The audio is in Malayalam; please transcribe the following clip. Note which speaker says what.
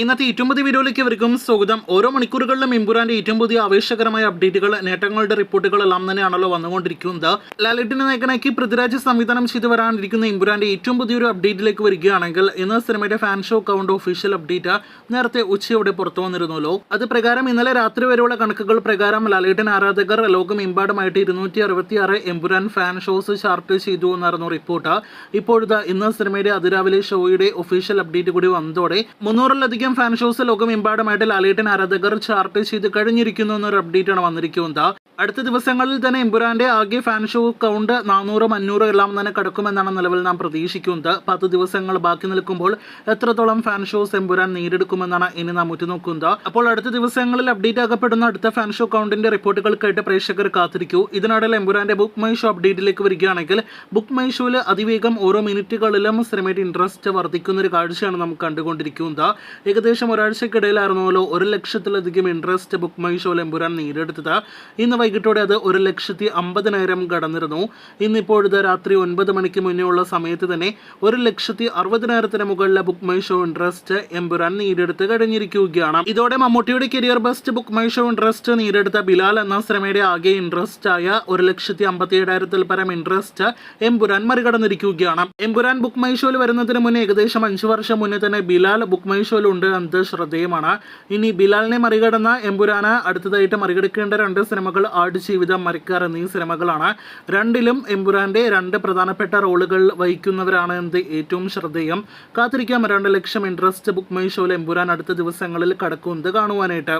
Speaker 1: ഇന്നത്തെ ഏറ്റവും പുതിയ വീഡിയോയിലേക്ക് ഇവർക്കും സ്വാഗതം. ഓരോ മണിക്കൂറുകളിലും ഇമ്പുരാന്റെ ഏറ്റവും പുതിയ ആവേശകരമായ അപ്ഡേറ്റുകൾ നേട്ടങ്ങളുടെ റിപ്പോർട്ടുകൾ എല്ലാം തന്നെയാണല്ലോ വന്നുകൊണ്ടിരിക്കുന്നത്. ലാലേട്ടിനെ നായകനാക്കി പൃഥ്വിരാജ് സംവിധാനം ചെയ്തു വരാനിരിക്കുന്ന ഇമ്പുരാന്റെ ഏറ്റവും പുതിയൊരു അപ്ഡേറ്റിലേക്ക് വരികയാണെങ്കിൽ ഇന്ന് സിനിമയുടെ fan show account official update നേരത്തെ ഉച്ചയോടെ പുറത്തു വന്നിരുന്നല്ലോ. അത് പ്രകാരം ഇന്നലെ രാത്രി വരെയുള്ള കണക്കുകൾ പ്രകാരം ലാലേട്ടൻ ആരാധകർ ലോകമെമ്പാടുമായിട്ട് ഇരുന്നൂറ്റി അറുപത്തി ആറ് എമ്പുരാൻ ഫാൻ ഷോസ് ചാർട്ട് ചെയ്തു എന്നായിരുന്നു റിപ്പോർട്ട് ഇപ്പോഴത്തെ ഇന്ന് സിനിമയുടെ അതിരാവിലെ ഷോയുടെ ഒഫീഷ്യൽ അപ്ഡേറ്റ് കൂടി വന്നതോടെ മുന്നൂറിലധികം ഫാൻ ഷോസ് ലോകമെമ്പാടുമായിട്ട് ലാലേട്ടൻ ആരാധകർ ചാർട്ട് ചെയ്ത് കഴിഞ്ഞിരിക്കുന്നു എന്നൊരു അപ്ഡേറ്റ് ആണ് വന്നിരിക്കുന്നത്. അടുത്ത ദിവസങ്ങളിൽ തന്നെ എമ്പുരാന്റെ ആകെ ഫാൻ ഷോ കൗണ്ട് നാനൂറും അഞ്ഞൂറും എല്ലാം തന്നെ കടക്കുമെന്നാണ് നിലവിൽ നാം പ്രതീക്ഷിക്കുന്നത്. പത്ത് ദിവസങ്ങൾ ബാക്കി നിൽക്കുമ്പോൾ എത്രത്തോളം ഫാൻ ഷോസ് എമ്പുരാൻ നേരിടുക്കുമെന്നാണ് ഇനി നാം ഉറ്റുനോക്കുന്നത്. അപ്പോൾ അടുത്ത ദിവസങ്ങളിൽ അപ്ഡേറ്റ് ആകപ്പെടുന്ന അടുത്ത ഫാൻ ഷോ കൗണ്ടിന്റെ റിപ്പോർട്ടുകൾക്കായിട്ട് പ്രേക്ഷകർ കാത്തിരിക്കൂ. ഇതിനിടയിൽ എമ്പുരാന്റെ ബുക്ക് മൈ ഷോ അപ്ഡേറ്റിലേക്ക് വരികയാണെങ്കിൽ ബുക്ക് മൈ ഷോയിൽ അതിവേഗം ഓരോ മിനിറ്റുകളിലും സിനിമയുടെ ഇൻട്രസ്റ്റ് വർദ്ധിക്കുന്ന ഒരു കാഴ്ചയാണ് നമുക്ക് കണ്ടുകൊണ്ടിരിക്കുന്നത്. ഏകദേശം ഒരാഴ്ചക്കിടയിലായിരുന്നല്ലോ ഒരു ലക്ഷത്തിലധികം ഇൻട്രസ്റ്റ് ബുക്ക് മൈ ഷോയിൽ എമ്പുരാൻ നേരിടുന്നത് ഇന്ന് വൈകിട്ടോടെ അത് ഒരു ലക്ഷത്തി അമ്പതിനായിരം കടന്നിരുന്നു. ഇന്നിപ്പോഴത്തെ രാത്രി ഒൻപത് മണിക്ക് മുന്നേ ഉള്ള സമയത്ത് തന്നെ ഒരു ലക്ഷത്തി അറുപതിനായിരത്തിന് മുകളിലെ book my show interest Empuraan നേടിയെടുത്ത് കഴിഞ്ഞിരിക്കുകയാണ്. ഇതോടെ മമ്മൂട്ടിയുടെ career best book my show interest നേടിയെടുത്ത ബിലാൽ എന്ന സിനിമയുടെ ആകെ ഇൻട്രസ്റ്റ് ആയ ഒരു ലക്ഷത്തി അമ്പത്തി ഏഴായിരത്തിൽ പരം ഇൻട്രസ്റ്റ് എമ്പുരാൻ മറികടന്നിരിക്കുകയാണ്. എമ്പുരാൻ ബുക്ക് മൈ ഷോയിൽ വരുന്നതിന് മുന്നേ ഏകദേശം അഞ്ചു വർഷം മുന്നേ തന്നെ ബിലാൽ ബുക്ക് മൈ ഷോയിൽ ഉണ്ട് എന്നത് ശ്രദ്ധേയമാണ്. ഇനി ബിലാലിനെ മറികടന്ന എമ്പുരാന് അടുത്തതായിട്ട് മറികടക്കേണ്ട രണ്ട് സിനിമകൾ ആട് ജീവിതം മരിക്കാർ എന്നീ സിനിമകളാണ്. രണ്ടിലും എമ്പുരാന്റെ രണ്ട് പ്രധാനപ്പെട്ട റോളുകൾ വഹിക്കുന്നവരാണ് എന്ത് ഏറ്റവും ശ്രദ്ധേയം. കാത്തിരിക്കാം. രണ്ട് ലക്ഷം ഇൻട്രസ്റ്റ് ബുക്ക് മൈ ഷോയിൽ എമ്പുരാൻ അടുത്ത ദിവസങ്ങളിൽ കടക്കുന്നത് കാണുവാനായിട്ട്.